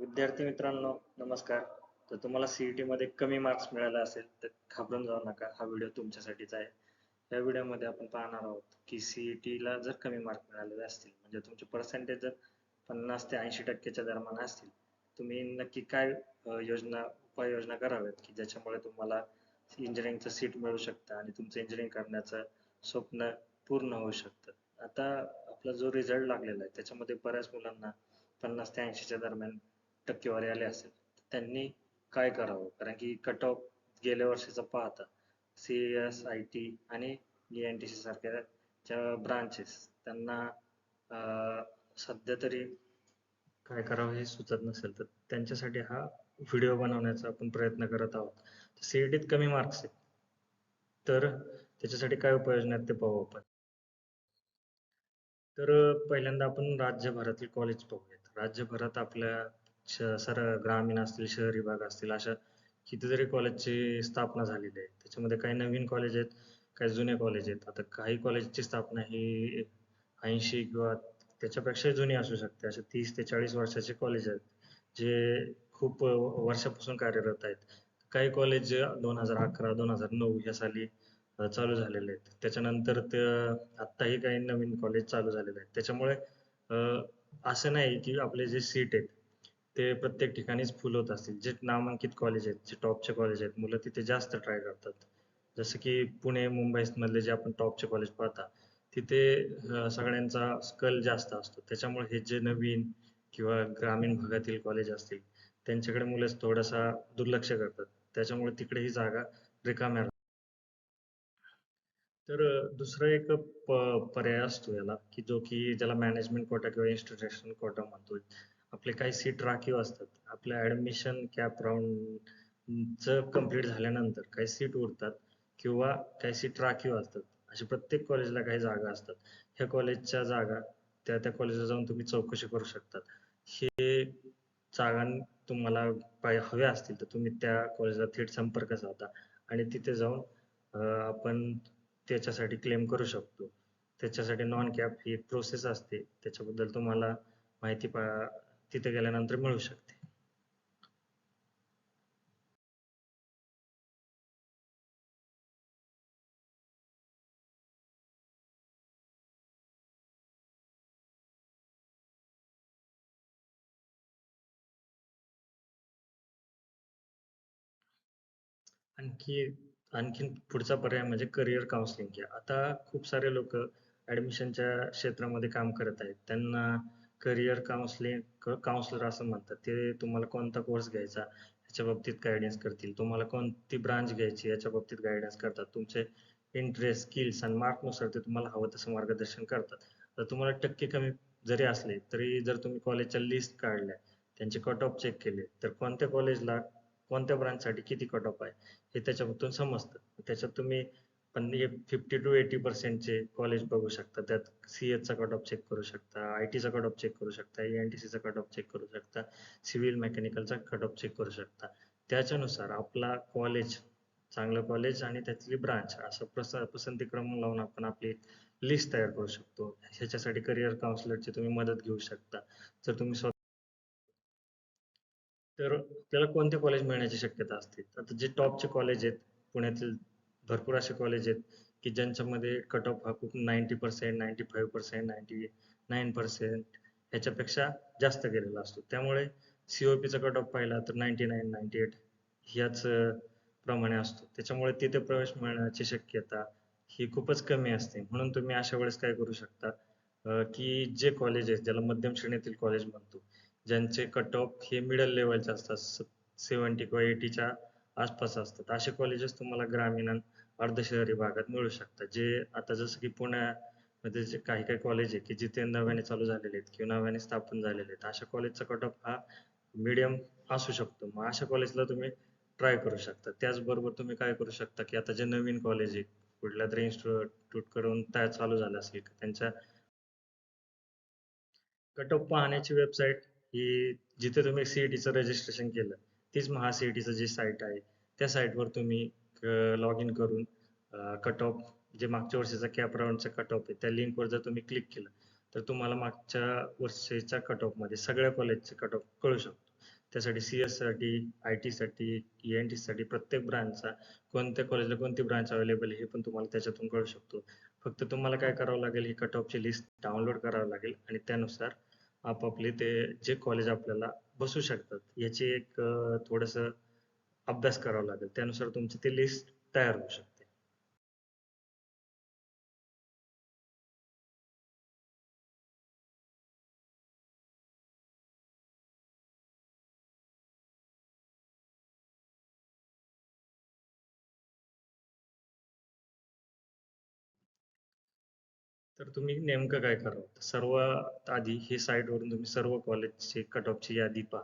विद्यार्थी मित्रांनो नमस्कार. तर तुम्हाला सीईटी मध्ये कमी मार्क्स मिळाला असेल तर घाबरून जाऊ नका. हा व्हिडिओ तुमच्यासाठीच आहे. या व्हिडिओमध्ये आपण पाहणार आहोत की सीईटी ला जर कमी मार्क मिळालेले असतील म्हणजे तुमचे पर्सेंटेज जर पन्नास ते ऐंशी टक्क्याच्या दरम्यान असतील तुम्ही नक्की काय योजना उपाययोजना कराव्यात? की ज्याच्यामुळे तुम्हाला इंजिनिअरिंगचं सीट मिळू शकतं आणि तुमचं इंजिनिअरिंग करण्याचं स्वप्न पूर्ण होऊ शकतं. आता आपला जो रिझल्ट लागलेला आहे त्याच्यामध्ये बऱ्याच मुलांना पन्नास ते ऐंशीच्या दरम्यान टक्केवारी आले असेल त्यांनी काय करावं? कारण की कट ऑफ गेल्या वर्षीचा पाहता सी एस आय टी आणि एन टी सी सारख्या ब्रांचेस त्यांना सध्या तरी काय करावं हे सुचत नसेल तर त्यांच्यासाठी हा व्हिडिओ बनवण्याचा आपण प्रयत्न करत आहोत. सीईटीत कमी मार्क्स आहेत. तर त्याच्यासाठी काय उपाययोजना आहेत ते पाहू आपण. तर पहिल्यांदा आपण राज्यभरातील कॉलेज पाहूयात राज्यभरात आपल्या सर ग्रामीण असतील शहरी भाग असतील अशा कितीतरी कॉलेजची स्थापना झालेली आहे त्याच्यामध्ये काही नवीन कॉलेज आहेत काही जुने कॉलेज आहेत. आता काही कॉलेजची स्थापना ही ऐंशी किंवा त्याच्यापेक्षा जुनी असू शकते. असे तीस ते चाळीस वर्षाचे कॉलेज आहेत जे खूप वर्षापासून कार्यरत आहेत. काही कॉलेज दोन हजार अकरा दोन हजार नऊ या साली चालू झालेले आहेत. त्याच्यानंतर ते आत्ताही काही नवीन कॉलेज चालू झालेले आहेत. त्याच्यामुळे असं नाही की आपले जे सीट आहेत ते प्रत्येक ठिकाणीच फुल होत असतील. जे नामांकित कॉलेज आहेत जे टॉपचे कॉलेज आहेत मुलं तिथे जास्त ट्राय करतात. जसं की पुणे मुंबई मधले जे आपण टॉपचे कॉलेज पाहता तिथे सगळ्यांचा कल जास्त असतो. त्याच्यामुळे हे जे नवीन किंवा ग्रामीण भागातील कॉलेज असतील त्यांच्याकडे मुलं थोडासा दुर्लक्ष करतात. त्याच्यामुळे तिकडे ही जागा रिकाम्या तर दुसरा एक पर्याय असतो याला की जो की ज्याला मॅनेजमेंट कोटा किंवा इन्स्टिट्यूशन कोटा म्हणतोय. आपले काही सीट राखीव असतात. आपल्या ऍडमिशन कॅप राऊंड च कंप्लीट झाल्यानंतर काही सीट उरतात किंवा काही सीट राखीव असतात. अशा प्रत्येक कॉलेजला काही जागा असतात. ह्या कॉलेजच्या जागा त्या त्या कॉलेजला जाऊन तुम्ही चौकशी करू शकतात. हे जागा तुम्हाला पाय- हव्या असतील तर तुम्ही त्या कॉलेजला थेट संपर्क साधा आणि तिथे जाऊन आपण त्याच्यासाठी क्लेम करू शकतो. त्याच्यासाठी नॉन कॅप ही एक प्रोसेस असते. त्याच्याबद्दल तुम्हाला माहिती पा- तिथे गेल्यानंतर मिळू शकते. आणखी आणखीन पुढचा पर्याय म्हणजे करिअर काउन्सिलिंग आता खूप सारे लोक ऍडमिशनच्या क्षेत्रामध्ये काम करत आहेत. त्यांना करिअर काउन्सिलिंग काउन्सिलर असं म्हणतात. ते तुम्हाला कोणता कोर्स घ्यायचा याच्या बाबतीत गायडन्स करतील. तुम्हाला कोणती ब्रांच घ्यायची याच्या बाबतीत गायडन्स करतात. तुमचे इंटरेस्ट स्किल्स आणि मार्कनुसार ते तुम्हाला हवं तसं मार्गदर्शन करतात. तर तुम्हाला टक्के कमी जरी असले तरी जर तुम्ही कॉलेजच्या लिस्ट काढल्या त्यांचे कट ऑफ चेक केले तर कोणत्या कॉलेजला कोणत्या ब्रांच साठी किती कट ऑफ आहे हे त्याच्यामधून समजतं. त्याच्यात तुम्ही पण फिफ्टी टू एटी पर्सेंटचे कॉलेज बघू शकता. त्यात सी चा कट ऑफ चेक करू शकता आय टीचा कट ऑफ चेक करू शकता एन टी चा कट ऑफ चेक करू शकता सिव्हिल मेकॅनिकलचा कट ऑफ चेक करू शकता. त्याच्यानुसार आपला कॉलेज चांगलं कॉलेज आणि त्यातली ब्रांच असं प्रस पसंती क्रम लावून आपण आपली लिस्ट तयार करू शकतो. ह्याच्यासाठी करिअर काउन्सिलरची तुम्ही मदत घेऊ शकता. जर तुम्ही स्वतः तर त्याला कोणते कॉलेज मिळण्याची शक्यता असते? आता जे टॉपचे कॉलेज आहेत पुण्यातील भरपूर असे कॉलेज आहेत की ज्यांच्यामध्ये कट ऑफ हा खूप ninety percent ninety five percent ninety nine percent ह्याच्यापेक्षा जास्त गेलेला असतो. त्यामुळे सीओपीचा कट ऑफ पाहिला तर नाईन्टी नाईन नाईन्टी एट ह्याच प्रमाणे असतो. त्याच्यामुळे तिथे प्रवेश मिळण्याची शक्यता ही खूपच कमी असते. म्हणून तुम्ही अशा वेळेस काय करू शकता की जे कॉलेज आहेत ज्याला मध्यम श्रेणीतील कॉलेज म्हणतो ज्यांचे कट ऑफ हे मिडल लेवलचे असतात सेवन्टी किंवा एटीच्या आसपास असतात. असे कॉलेजेस तुम्हाला ग्रामीण अर्धशहरी भागात मिळू शकतात. जे आता जसं की पुण्यामध्ये जे काही काही कॉलेज आहे की जिथे नव्याने चालू झालेले आहेत किंवा नव्याने स्थापन झालेले आहेत अशा कॉलेजचा कट ऑफ हा मिडियम असू शकतो. मग अशा कॉलेजला तुम्ही ट्राय करू शकता. त्याचबरोबर तुम्ही काय करू शकता की आता जे नवीन कॉलेज आहे कुठल्या तरी इन्स्टिट्यूट करून त्या चालू झाल्या असेल त्यांच्या कट ऑफ पाहण्याची वेबसाईट ही जिथे तुम्ही सीईटीचं रजिस्ट्रेशन केलं तीच महासीईटीचं जी साईट आहे त्या साईटवर तुम्ही लॉग इन करून कट ऑफ जे मागच्या वर्षीचा कॅप राऊंडचा कट ऑफ आहे त्या लिंकवर जर तुम्ही क्लिक केलं तर तुम्हाला मागच्या वर्षीच्या कट ऑफमध्ये सगळ्या कॉलेजचे कट ऑफ कळू शकतो. त्यासाठी सी एससाठी आय टी साठी एन टी साठी प्रत्येक ब्रांचचा कोणत्या कॉलेजला कोणती ब्रांच अवेलेबल हे पण तुम्हाला त्याच्यातून कळू शकतो. फक्त तुम्हाला काय करावं लागेल ही कट ऑफची लिस्ट डाउनलोड करावं लागेल आणि त्यानुसार आपापले ते जे कॉलेज आपल्याला बसू शकतात याची एक थोडंसं अभ्यास करावा लागेल. त्यानुसार तुमची ती लिस्ट तयार होऊ शकते. तर तुम्ही नेमकं काय करावं? सर्वात आधी हे साईटवरून तुम्ही सर्व कॉलेजचे कट ऑफची यादी पहा.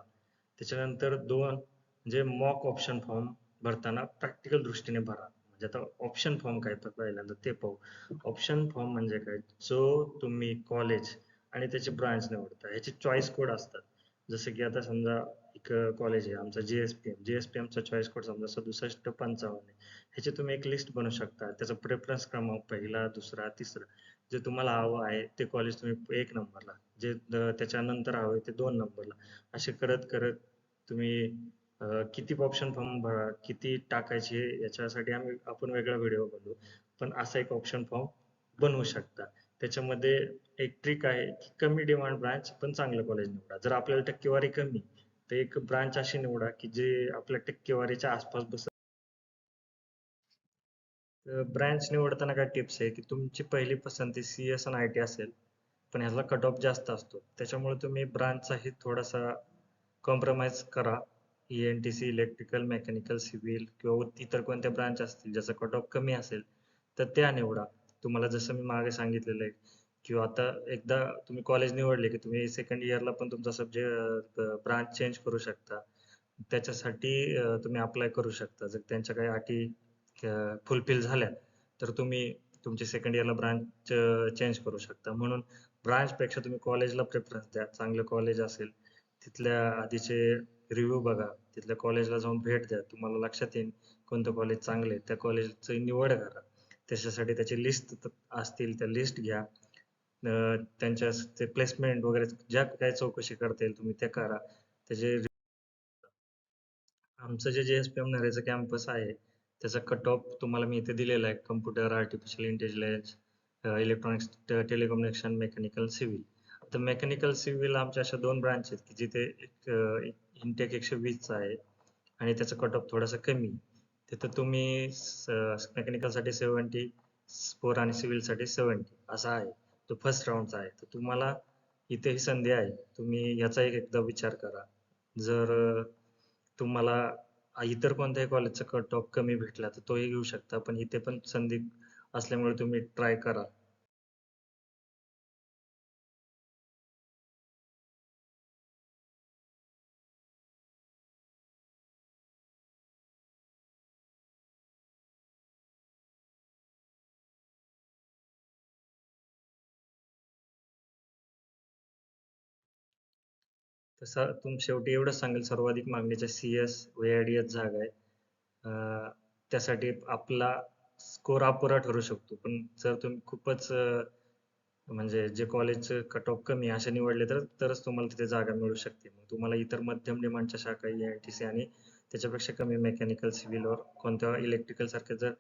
त्याच्यानंतर दोन म्हणजे मॉक ऑप्शन फॉर्म भरताना प्रॅक्टिकल दृष्टीने भरा. म्हणजे आता ऑप्शन फॉर्म काय तर पहिल्यांदा ते पाहू. ऑप्शन फॉर्म म्हणजे काय? जो तुम्ही कॉलेज आणि त्याचे ब्रांच निवडता. ह्याचे चॉईस कोड असतात. जसं की आता समजा एक कॉलेज आहे आमचा JSPM JSPM चा चॉईस कोड समजा सदुसष्ट पंचावन्न ह्याची तुम्ही एक लिस्ट बनवू शकता. त्याचा प्रेफरन्स क्रमांक पहिला दुसरा तिसरा. जे तुम्हाला हवं आहे ते कॉलेज तुम्ही एक नंबरला जे त्याच्यानंतर हवं आहे ते दोन नंबरला असे करत करत तुम्ही किती ऑप्शन फॉर्म भरा किती टाकायचे याच्यासाठी आम्ही आपण वेगळा व्हिडिओ बनवू. पण असा एक ऑप्शन फॉर्म बनवू शकता. त्याच्यामध्ये एक ट्रिक आहे की कमी डिमांड ब्रांच पण चांगलं कॉलेज निवडा. जर आपल्याला टक्केवारी कमी तर एक ब्रांच अशी निवडा की जे आपल्या टक्केवारीच्या आसपास बसत ब्रांच निवडताना काय टिप्स आहे की तुमची पहिली पसंती सी एस आणि आय टी असेल पण ह्याला कट ऑफ जास्त असतो. त्याच्यामुळे तुम्ही ब्रांचचाही थोडासा कॉम्प्रोमाइज करा. E N T C electrical mechanical civil किंवा इतर कोणत्या ब्रांच असतील ज्याचा कट ऑफ कमी असेल तर त्या निवडा. तुम्हाला जसं मी मागे सांगितलेलं आहे किंवा आता एकदा तुम्ही कॉलेज निवडले की तुम्ही सेकंड इयरला पण तुमचा सब्जेक्ट ब्रांच चेंज करू शकता. त्याच्यासाठी तुम्ही अप्लाय करू शकता. जर त्यांच्या काही अटी फुलफिल झाल्या तर तुम्ही तुमची सेकंड इयरला ब्रांच चेंज करू शकता. म्हणून ब्रांचपेक्षा तुम्ही कॉलेजला प्रेफरन्स द्या. चांगलं कॉलेज असेल तिथल्या आधीचे रिव्ह्यू बघा. तिथल्या कॉलेजला जाऊन भेट द्या. तुम्हाला लक्षात येईल कोणतं कॉलेज चांगलं आहे. त्या कॉलेजची निवड करा. त्याच्यासाठी त्याची लिस्ट असतील त्या लिस्ट घ्या. त्यांच्या ते प्लेसमेंट वगैरे ज्या काही चौकशी करता येईल तुम्ही त्या करा. त्याचे आमचं जे जे एस पी एम नरेचं कॅम्पस आहे त्याचा कट ऑफ तुम्हाला मी इथे दिलेला आहे. Computer artificial intelligence electronics telecommunication mechanical civil तर मेकॅनिकल सिव्हिल आमच्या अशा दोन ब्रांच आहेत की जिथे एक इंटेक एकशे वीसचा आहे आणि त्याचा कट ऑफ थोडासा कमी. तिथं तुम्ही मेकॅनिकलसाठी सेवन्टी फोर आणि सिव्हिलसाठी सेवन्टी असा आहे. तो फर्स्ट राऊंडचा आहे. तर तुम्हाला इथे ही संधी आहे. तुम्ही याचा एक एकदा विचार करा. जर तुम्हाला इतर कोणत्याही कॉलेजचा कट ऑफ कमी भेटला तर तोही घेऊ शकता. पण इथे पण संधी असल्यामुळे तुम्ही ट्राय करा. सर तुम शेवटी एवढंच सांगेल सर्वाधिक मागणीच्या सी एस एस जागा आहे. त्यासाठी आपला स्कोर अपुरा ठरू शकतो. पण जर तुम्ही खूपच म्हणजे जे कॉलेज कट ऑफ कमी असे निवडले तर तरच तुम्हाला तिथे जागा मिळू शकते. मग तुम्हाला इतर मध्यम डिमांडच्या शाखा एन टी सी आणि त्याच्यापेक्षा कमी मेकॅनिकल सिव्हिलवर कोणत्या इलेक्ट्रिकल सारख्या जर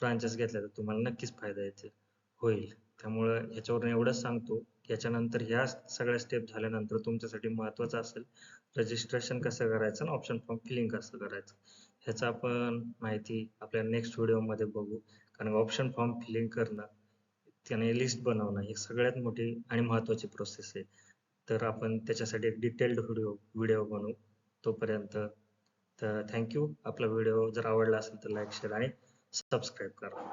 ब्रांचेस घेतल्या तर तुम्हाला नक्कीच फायदा येते होईल. त्यामुळं ह्याच्यावरून एवढंच सांगतो. याच्यानंतर ह्या सगळ्या स्टेप झाल्यानंतर तुमच्यासाठी महत्वाचं असेल रजिस्ट्रेशन कसं करायचं आणि ऑप्शन फॉर्म फिलिंग कसं करायचं ह्याचा आपण माहिती आपल्या नेक्स्ट व्हिडिओमध्ये बघू. कारण ऑप्शन फॉर्म फिलिंग करणं त्याने लिस्ट बनवणं ही सगळ्यात मोठी आणि महत्त्वाची प्रोसेस आहे. तर आपण त्याच्यासाठी एक डिटेल्ड व्हिडिओ व्हिडिओ बनवू तोपर्यंत. तर थँक्यू आपला व्हिडिओ जर आवडला असेल तर लाईक शेअर आणि सबस्क्राईब करा.